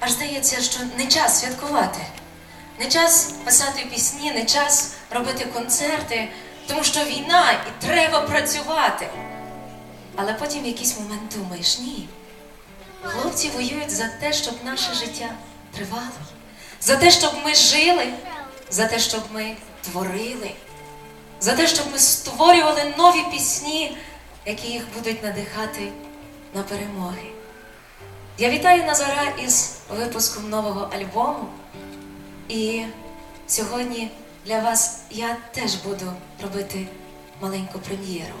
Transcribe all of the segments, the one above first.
аж здається, що не час святкувати, не час писати пісні, не час робити концерти, тому що війна і треба працювати. Але потім в якийсь момент думаєш, ні. Хлопці воюють за те, щоб наше життя тривало, за те, щоб ми жили, за те, щоб ми творили, за те, щоб ми створювали нові пісні, які їх будуть надихати на перемоги. Я вітаю Назара із випуском нового альбому. І сьогодні для вас я теж буду робити маленьку прем'єру.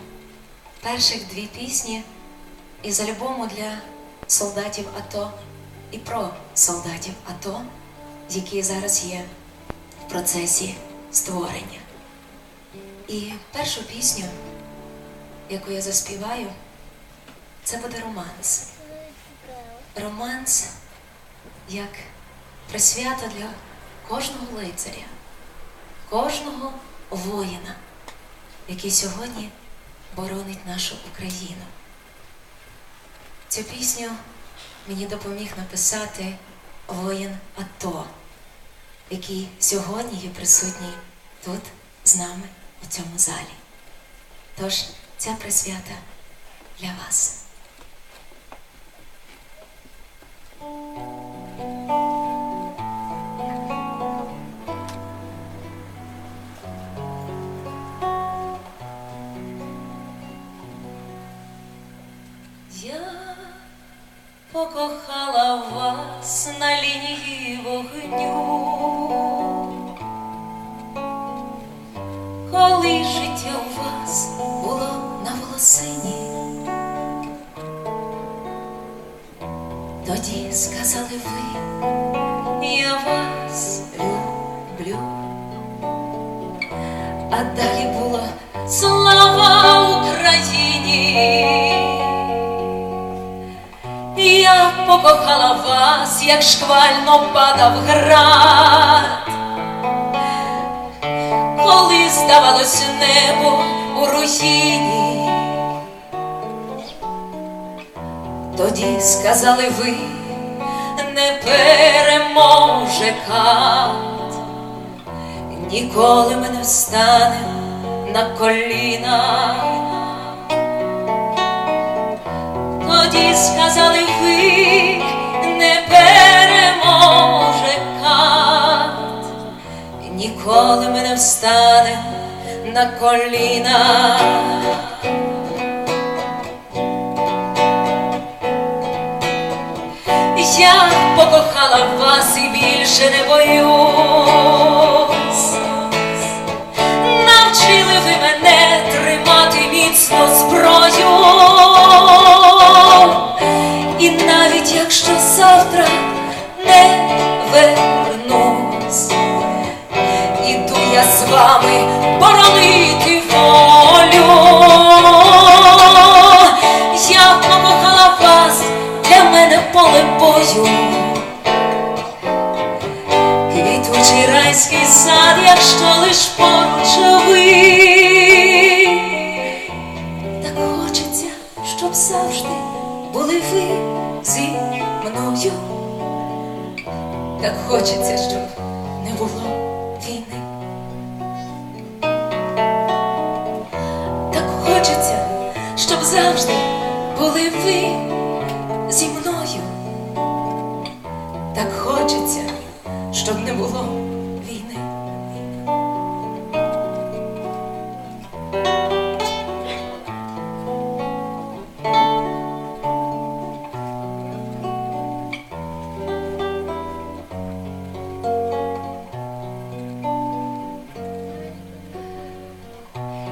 Перших дві пісні із альбому для солдатів АТО і про солдатів АТО, які зараз є в процесі створення. І першу пісню, яку я заспіваю, це буде романс. Романс як присвята для кожного лицаря, кожного воїна, який сьогодні боронить нашу Україну. Цю пісню мені допоміг написати воїн АТО, який сьогодні є присутній тут з нами у цьому залі. Тож ця присвята для вас. покохала вас на лінії вогню, коли життя у вас було на волосині, тоді сказали ви, я вас люблю, а далі було слава Україні. Покохала вас, як шквально падав град, коли здавалось небо у руїні, тоді сказали ви, не переможе кат, ніколи ми не встанем на коліна. Тоді сказали ви, не переможе кат, ніколи ми не встанем на коліна. Я покохала вас і більше не боюсь. Завтра не вернусь, іду я з вами боронити волю. Я покохала вас, для мене поле бою. Квітучий райський сад, якщо лиш поруч ви. Так хочеться, щоб завжди були ви зі. Так хочеться, щоб не було війни. Так хочеться, щоб завжди були ви зі мною. Так хочеться, щоб не було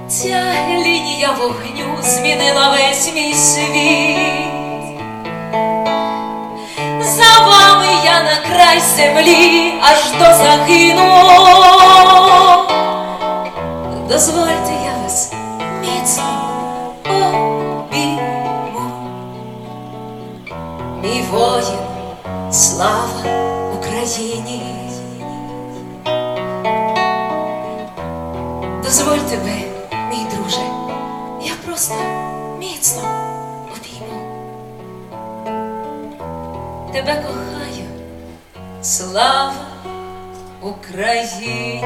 Ця лінія вогню змінила весь мій світ. За вами я на край землі аж до загину. Дозвольте я вас міцно обійму. Мій воїн, слава Україні. Дозвольте ви, мій друже, я просто міцно обійму. Тебе кохаю, Слава Україні!